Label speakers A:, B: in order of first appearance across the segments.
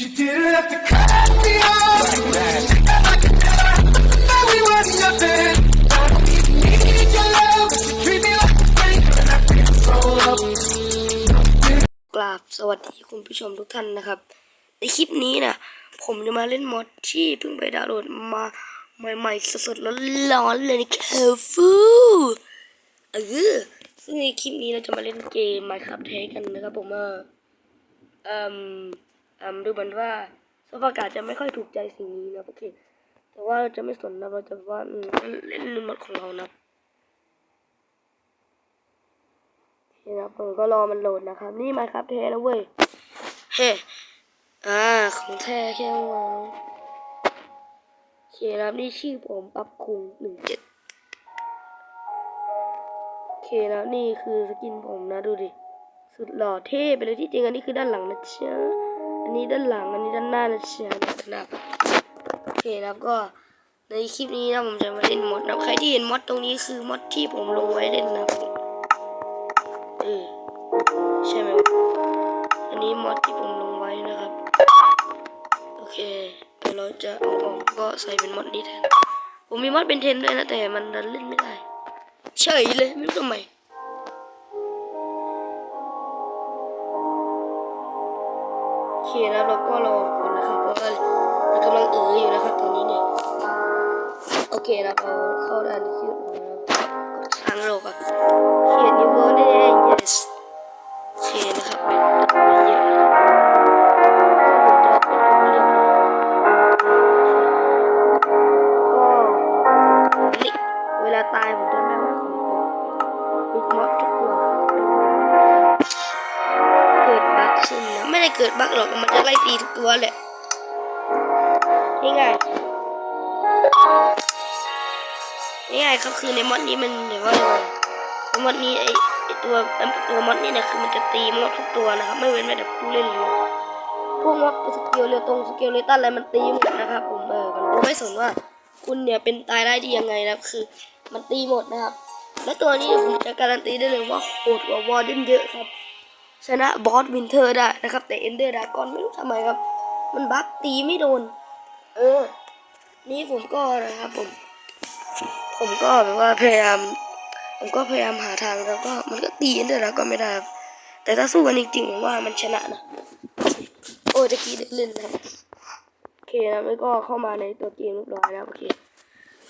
A: You didn't have to cut me off like that. Now we were nothing. Need your love, but you treat me like a thing, and I feel so low.
B: กราบสวัสดีคุณผู้ชมทุกท่านนะครับ ในคลิปนี้นะผมจะมาเล่นมอดที่เพิ่งไปดาวน์โหลดมาใหม่ๆสดๆร้อนๆเลยนเคฟูเออซึ่งในคลิปนี้เราจะมาเล่นเกม Minecraft แท้กันนะครับผมเอ่อ ดูเหมือนว่าสภาพอากาศจะไม่ค่อยถูกใจสิ่งนี้นะโอเค แต่ว่าเราจะไม่สนนะเราจะว่าอืมเล่นมอดของเรานะนี่นะครับผมก็รอมันโหลดนะครับ นี่มาครับแท้นะเว้ยเฮ้อ่าของแท้แค่ว่าโอเคนะครับนี่ชื่อผมปั๊บคุงหนึ่งเจ็ดโอเคนะครับนี่คือสกินผมนะดูดิ สุดหล่อเท่ไปเลยที่จริงอันนี้คือด้านหลังนะเชีย อันนี้ด้านหลัง อันนี้ด้านหน้านะเชียนะครับโอเคนะครับก็ในคลิปนี้นะผมจะมาเล่นมดนะใครที่เห็นมดตรงนี้คือมดที่ผมลงไว้เล่นนะครับเออใช่ไหมอันนี้มดที่ผมลงไว้นะครับโอเคเดี๋ยวเราจะเอาออกก็ใส่เป็นมดนี้แทนผมมีมดเป็นเทนด้วยนะแต่มันดันเล่นไม่ได้เฉยเลยไม่รู้ทำไม เคแล้วเราก็รอคนนะครับเพราะว่ามันกำลังเอออยู่นะครับตอนนี้เนี่ยโอเคนะเราเข้าด้านที่นะครับกดค้างโลกับเขียนนิวเวอร์ได้ yes ตีทุกตัวแหละง่ายๆง่ายๆครับคือในมอดนี้มันเดี๋ยวว่าอะไรวะในมอดนี้ไอตัวไอตัวมอดนี้เนี่ยคือมันจะตีมอดทุกตัวนะครับ ไม่เว้นแม้แต่ผู้เล่นเลยพวกมอดสกิลเรือตรงสกิลเลตันอะไรมันตีหมดนะครับผมเออมันไม่สนว่าคุณเนี่ยเป็นตายได้ดียังไงนะครับคือมันตีหมดนะครับ และตัวนี้ผมจะการันตีได้เลยว่าโหดกว่าวอร์เดนเยอะครับ ชนะบอสวินเทอร์ได้นะครับ แต่เอนเดอร์ดากอนไม่รู้ทำไมครับ มันบั๊กตีไม่โดน เออ นี่ผมก็นะครับผม ผมก็แบบว่าพยายาม ผมก็พยายามหาทางแล้วก็มันก็ตีเอนเดอร์ดากอนไม่ได้ครับแต่ถ้าสู้กันจริงๆผมว่ามันชนะนะโอ้ยตะกี้ได้เล่นนะครับโอเคนะแล้วก็เข้ามาในตัวเกมเรียบร้อยแล้วโอเค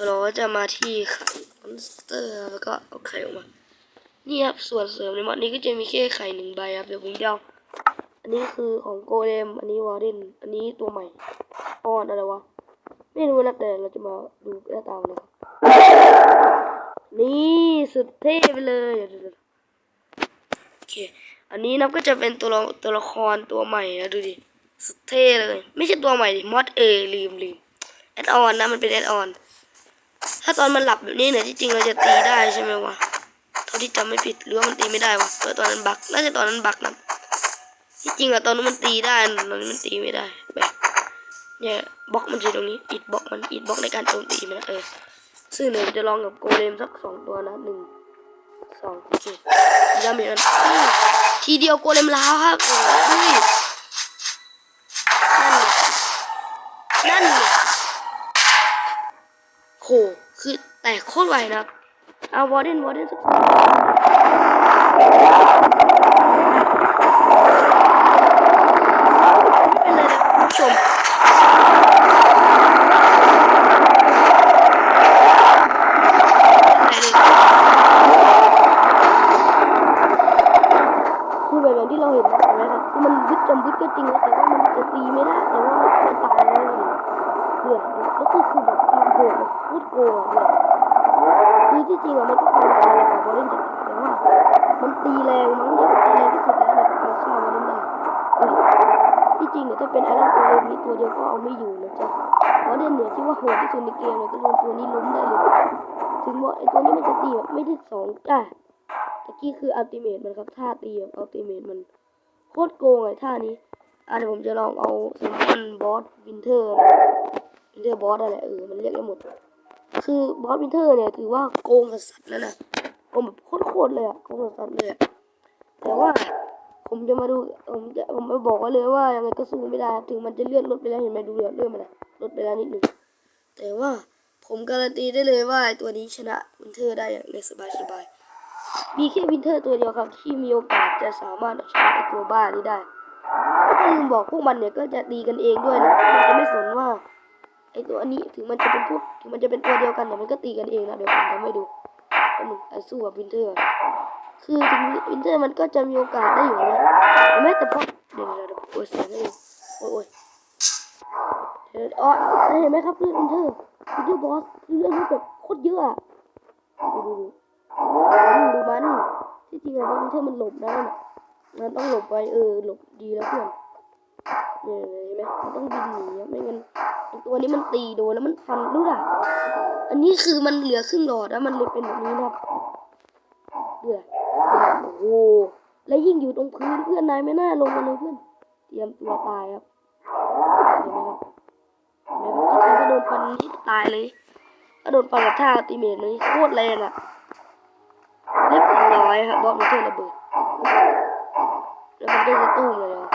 B: เราจะมาที่ไข่มอนสเตอร์แล้วก็เอาไข่ออกมา นี่ครับส่วนเสริมในมอดนี้ก็จะมีแค่ไข่หนึ่งใบครับเดี๋ยวผมจะเอาอันนี้คือของโกเลมอันนี้วอร์เดนอันนี้ตัวใหม่ออนอะไรวะไม่รู้นะแต่เราจะมาดูหน้าตามันนะครับนี่สุดเท่ไปเลยเดี๋ยวโอเคอันนี้นะก็จะเป็นตัวละตัวละครตัวใหม่นะดูดิสุดเท่เลย ไม่ใช่ตัวใหม่ดิมอดเอลืมลืมแอดออนนะมันเป็นแอดออนถ้าตอนมันหลับแบบนี้เนี่ยที่จริงเราจะตีได้ใช่ไหมวะ ท่าที่จำไม่ผิดหรือว่ามันตีไม่ได้วะเออตอนนั้นบักน่าจะตอนนั้นบักนะที่จริงอะตอนนั้นมันตีได้ตอนนี้มันตีไม่ได้แบบเนี่ยบล็อกมันอยู่ตรงนี้อิดบล็อกมันอิดบล็อกในการโจมตีมันนะเออซึ่งเดี๋ยวจะลองกับโกเลมสักสองตัวนะหนึ่งสองโอเคดาเมจมันอื้อทีเดียวโกเลมล้าวครับโอ้ยนั่นไงนั่นไงโหคือแตกโคตรไวนะครับ เอาวอร์เดนวอร์เดนสักตัวเป็นเลยนะผู้ชม คือแบบอย่างที่เราเห็นนะเห็นไหมครับคือมันบึดจำบึดก็จริงนะแต่ว่ามันจะตีไม่ได้แต่ว่ามันมันตายแล้วเนี่ยเดือดแล้วคือคือแบบความโหดมันพูดโกงอะเนี่ยคือ ที่จริงอะมันก็ความตายแหละของบอลเล่นเด็กแต่ว่ามันตีแรงมั้งเนี่ยตีแรงที่สุดแล้วเนี่ยเอาฆ่ามาเล่นได้เออที่จริงเนี่ยถ้าเป็นไอรอนโกเลมนี่ตัวเดียวก็เอาไม่อยู่นะจ๊ะบอลเล่นเนี่ยที่ว่าโหดที่สุดในเกมเลยก็โดนตัวนี้ล้มได้เลยถึงว่าไอตัวนี้มันจะตีแบบไม่ได้สองอะตะกี้คืออัลติเมทมันครับท่าตีแบบอัลติเมทมันโคตรโกงไอ้ท่านี้อะเดี๋ยวผมจะลองเอาซิมบอนบอสวินเทอร์วินเทอร์บอสอะไรเออมันเรียกได้หมด คือบอสวินเทอร์เนี่ยถือว่าโกงกับสัตว์แล้วนะโกงแบบโคตรๆเลยอะโกงกับสัตว์เลยอะแต่ว่าผมจะมาดูผมจะผมไม่บอกไว้เลยว่ายังไงก็สู้ไม่ได้ถึงมันจะเลื่อนลดไปแล้วเห็นไหมดูเลื่อนเลื่อนไปแล้วลดไปแล้วนิดหนึ่งแต่ว่าผมการันตีได้เลยว่าตัวนี้ชนะวินเทอร์ได้อย่างสบายสบายๆมีแค่วินเทอร์ตัวเดียวครับที่มีโอกาสจะสามารถเอาชนะไอตัวบ้านี้ได้ก็ลืมบอกพวกมันเนี่ยก็จะตีกันเองด้วยนะมันจะไม่สนว่า ไอตัวอันนี้ถึงมันจะเป็นพวกถึงมันจะเป็นตัวเดียวกันแต่มันก็ตีกันเองนะเดี๋ยวผมทำให้ดูอันหนึ่งไอสู้กับวินเทอร์ คือถึงวินเทอร์มันก็จะมีโอกาสได้อยู่นะเห็นไหมแต่พอเดี๋ยวเดี๋ยวเดี๋ยวโอ้ยเสียงให้โอ้ยโอ้ยเดี๋ยวอ๋อเห็นไหมครับเลือดวินเทอร์วินเทอร์บอสเลือดมันแบบโคตรเยอะดูดูดูดูมันที่จริงอะวินเทอร์มันหลบนะนั่นะมันต้องหลบไปเออหลบดีแล้วเพื่อน เนี่ยเห็นไหมมันต้องบินหนีอะไม่งั้นตัวนี้มันตีโดนแล้วมันฟันรู้อะ อันนี้คือมันเหลือครึ่งหลอดแล้วมันเลยเป็นแบบนี้นะครับเดือดโอ้โหแล้วยิ่งอยู่ตรงพื้นเพื่อนนายไม่น่าลงมาเลยเพื่อน เตรียมตัวตายครับเห็นไหมครับเห็นไหมครับจริงๆก็โดนฟันนี่ตายเลยก็โดนฟันกับท่าอัติเมทเลยโคตรแรงอะเรียบร้อยครับบอสมันเทระเบิดแล้วมันก็จะตุ้มเลยอะ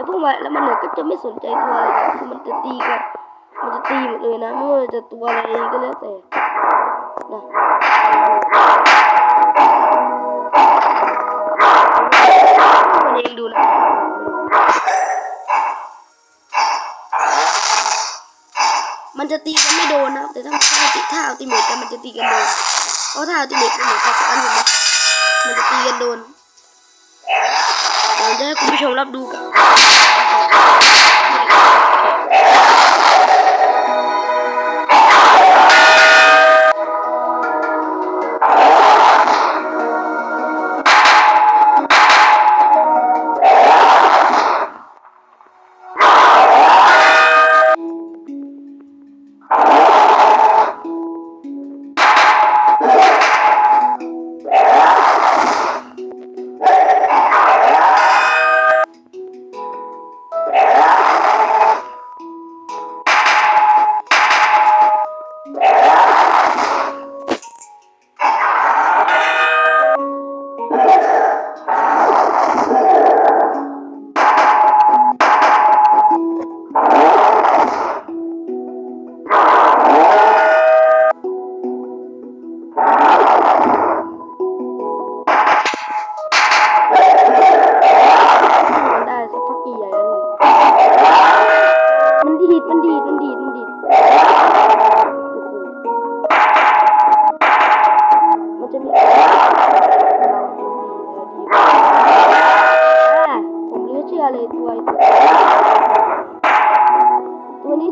B: แล้วพวกมันแล้วมันเนี่ยก็จะไม่สนใจตัวอะไรเลยคือมันจะตีกันมันจะตีหมดเลยนะไม่ว่าจะตัวอะไรก็แล้วแต่นะมันเองดูนะมันจะตีกันไม่โดนนะแต่ถ้ามันท่าติท่าอัลติเมทกันมันจะตีกันโดนเพราะท่าอัลติเมทมันเหมือนกับสกันเห็นไหมมันจะตีกันโดนเดี๋ยวจะให้คุณผู้ชมรับดูกัน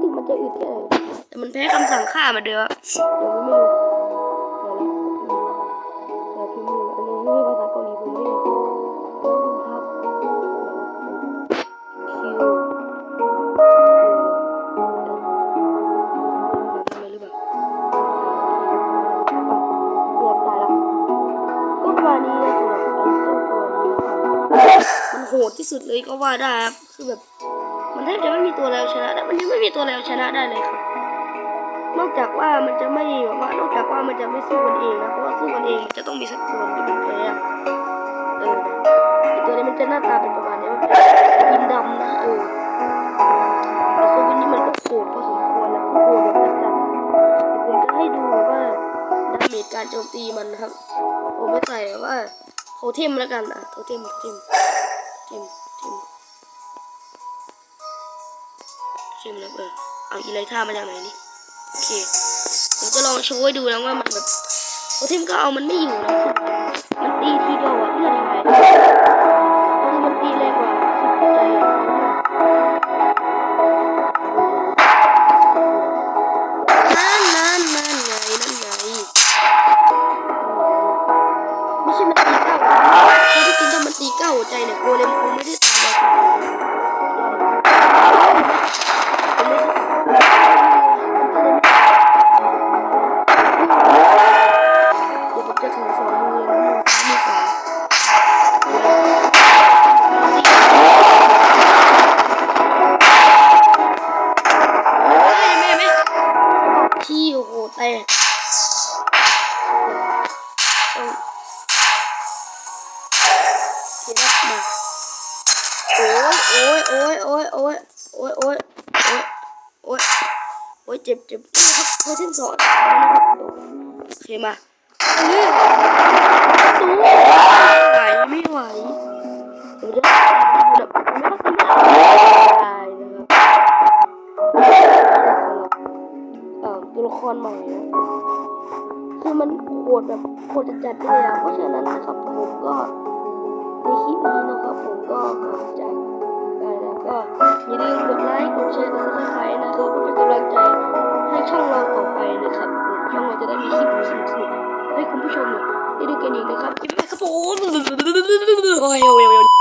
B: ถึงมันจะอึดแค่ไหนแต่มันแพ้คำสั่งฆ่ามาเดียวอะเดี๋ยวไม่รู้เดี๋ยวละเดี๋ยวพิมพ์ดูอันนี้ไม่ภาษาเกาหลีผมไม่รู้ต้องพิมพ์ครับคิวทำไมหรือเปล่าเรียบตายแล้วก็ประมาณนี้นะสำหรับไอ้เจ้าตัวนี้นะครับมันโหดที่สุดเลยก็ว่าได้ครับคือแบบ มันแทบจะไม่มีตัวแล้วชนะได้มันยังไม่มีตัวแล้วชนะได้เลยครับ นอกจากว่ามันจะไม่แบบว่านอกจากว่ามันจะไม่สู้กันเองนะเพราะว่าสู้กันเองจะต้องมีสักตัวที่มันแพ้เออไอตัวนี้มันจะหน้าตาเป็นประมาณนี้มันเป็นวินดำนะเออแต่โซวินนี่มันก็โหดพอสมควรนะโหดแบบจัดๆเดี๋ยวผมจะให้ดูแบบว่าดาเมจการโจมตีมันนะครับ ผมไม่ใส่แบบว่าโทเทมแล้วกันอะโทเทมโทเทมโทเทม เออเอาอีไลท่ามาจากไหนนี่โอเคผมจะลองโชว์ให้ดูนะว่ามันแบบโทเทมก็เอามันไม่อยู่นะคือมันตีทีเดียวอะเลือดหายคือมันตีแรงกว่าสุดใจอะนั่นนั่นนั่นไงนั่นไงไม่ใช่มันตีเก้าเพราะที่จริงถ้ามันตีเก้าหัวใจเนี่ยโกเลมค โอ้ยเจ็บเจ็บนี่ครับเวอร์ชันสอนโอเคมาตัวไหวไม่ไหวเดี๋ยวจะดูแบบไม่ต้องกินตายนะครับตัวละครใหม่นะคือมันโหดแบบโหดจัดเลยอะเพราะฉะนั้นนะครับผมก็ในคลิปนี้นะครับผมก็ขอจะ ก็อย่าลืมกดไลค์กดแชร์กดซับสไครต์นะครับเพื่อเป็นกำลังใจให้ช่องเราต่อไปนะครับช่องเราจะได้มีคลิปสนุกๆให้คุณผู้ชมเนี่ยได้ดูกันอีกนะครับคลิปแรกครับผมโอ้ย